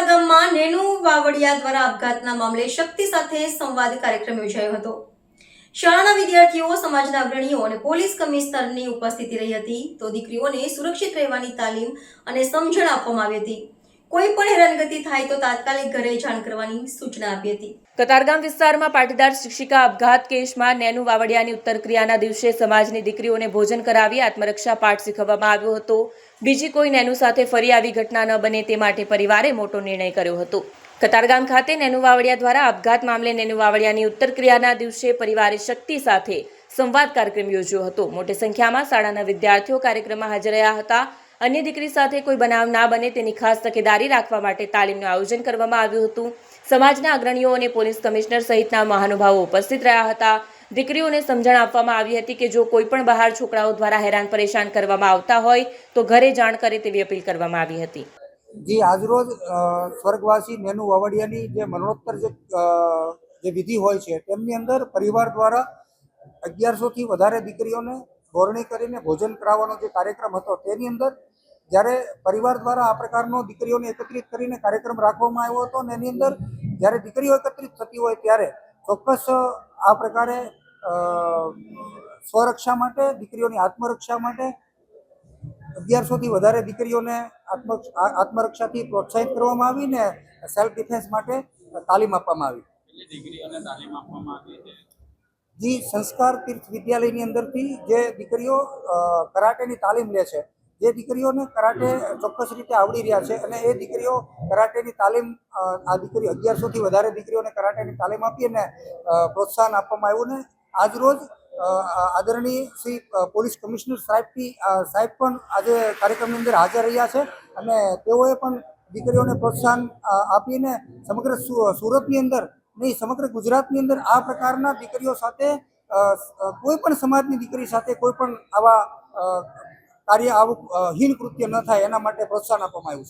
કતારગામમાં નેનુ વાવડિયા દ્વારા આપઘાતના મામલે શક્તિ સાથે સંવાદ કાર્યક્રમ યોજાયો હતો. શાળાના વિદ્યાર્થીઓ, સમાજના અગ્રણીઓ અને પોલીસ કમિશનરની ઉપસ્થિતિ રહી હતી તો દીકરીઓને સુરક્ષિત રહેવાની તાલીમ અને સમજણ આપવામાં આવી હતી. કોઈ પણ હેરાનગતિ થાય તો તાત્કાલિક ઘરે જાણ કરવાની સૂચના આપી હતી. કતારગામ વિસ્તારમાં પાટીદાર શિક્ષિકા અપઘાત કેસમાં નેનુ વાવડિયાની ઉત્તર દિવસે સમાજની દીકરીઓને ભોજન કરાવી આત્મરક્ષા પાઠ શીખવવામાં આવ્યો હતો. બીજી કોઈ નેનુ સાથે ફરી આવી ઘટના ન બને તે માટે પરિવારે મોટો નિર્ણય કર્યો હતો. કતારગામ ખાતે નેનુ વાવડિયા દ્વારા આપઘાત મામલે નેનુ વાવડિયાની ઉત્તર ક્રિયાના દિવસે પરિવારે શક્તિ સાથે સંવાદ કાર્યક્રમ યોજ્યો હતો. મોટી સંખ્યામાં શાળાના વિદ્યાર્થીઓ કાર્યક્રમમાં હાજર રહ્યા હતા. અન્ય દીકરી સાથે કોઈ બનાવ ના બને તેની ખાસ તકેદારી રાખવા માટે તાલીમનું આયોજન કરવામાં આવ્યું હતું. સમાજના અગ્રણીઓ અને પોલીસ કમિશનર સહિતના મહાનુભાવો ઉપસ્થિત રહ્યા હતા. દીકરીઓને સમજણ આપવામાં આવી હતી કે જો કોઈ પણ બહાર છોકરાઓ દ્વારા હેરાન પરેશાન કરવામાં આવતા હોય, તો ઘરે જાણ કરે તેવી અપીલ કરવામાં આવી હતી. જી, આજરોજ સ્વર્ગવાસી નેનુ વાવડિયાની જે મરણોત્તર જે વિધિ હોય છે, તેમની અંદર પરિવાર દ્વારા અગિયારસોથી વધારે દીકરીઓને ધોરણી કરીને ભોજન કરાવવાનો જે કાર્યક્રમ હતો, તેની અંદર જ્યારે પરિવાર દ્વારા આ પ્રકારનો દીકરીઓને એકત્રિત કરીને કાર્યક્રમ રાખવામાં આવ્યો હતો અને એની અંદર જ્યારે દીકરીઓ એકત્રિત થતી હોય ત્યારે ચોક્કસ આ પ્રકારે સ્વરક્ષા માટે દીકરીઓની આત્મરક્ષા માટે અગિયારસોથી વધારે દીકરીઓને આત્મ આત્મરક્ષાથી પ્રોત્સાહિત કરવામાં આવી ને સેલ્ફ ડિફેન્સ માટે તાલીમ આપવામાં આવી. જી સંસ્કાર તીર્થ વિદ્યાલયની અંદરથી જે દીકરીઓ કરાટેની તાલીમ લે છે જે દીકરીઓને કરાટે ચોક્કસ રીતે આવડી રહ્યા છે અને એ દીકરીઓ કરાટેની તાલીમ આ દીકરી અગિયારસોથી વધારે દીકરીઓને કરાટેની તાલીમ આપી અને પ્રોત્સાહન આપવામાં આવ્યું ને આજરોજ આદરણીય શ્રી પોલીસ કમિશનર સાહેબથી સાહેબ પણ આજે કાર્યક્રમની અંદર હાજર રહ્યા છે અને તેઓએ પણ દીકરીઓને પ્રોત્સાહન આપીને સમગ્ર સુરતની અંદર નહીં, સમગ્ર ગુજરાતની અંદર આ પ્રકારના દીકરીઓ સાથે કોઈ પણ સમાજની દીકરી સાથે કોઈ પણ આવા કાર્ય આવું હીન કૃત્ય ન થાય એના માટે પ્રોત્સાહન આપવામાં આવ્યું છે.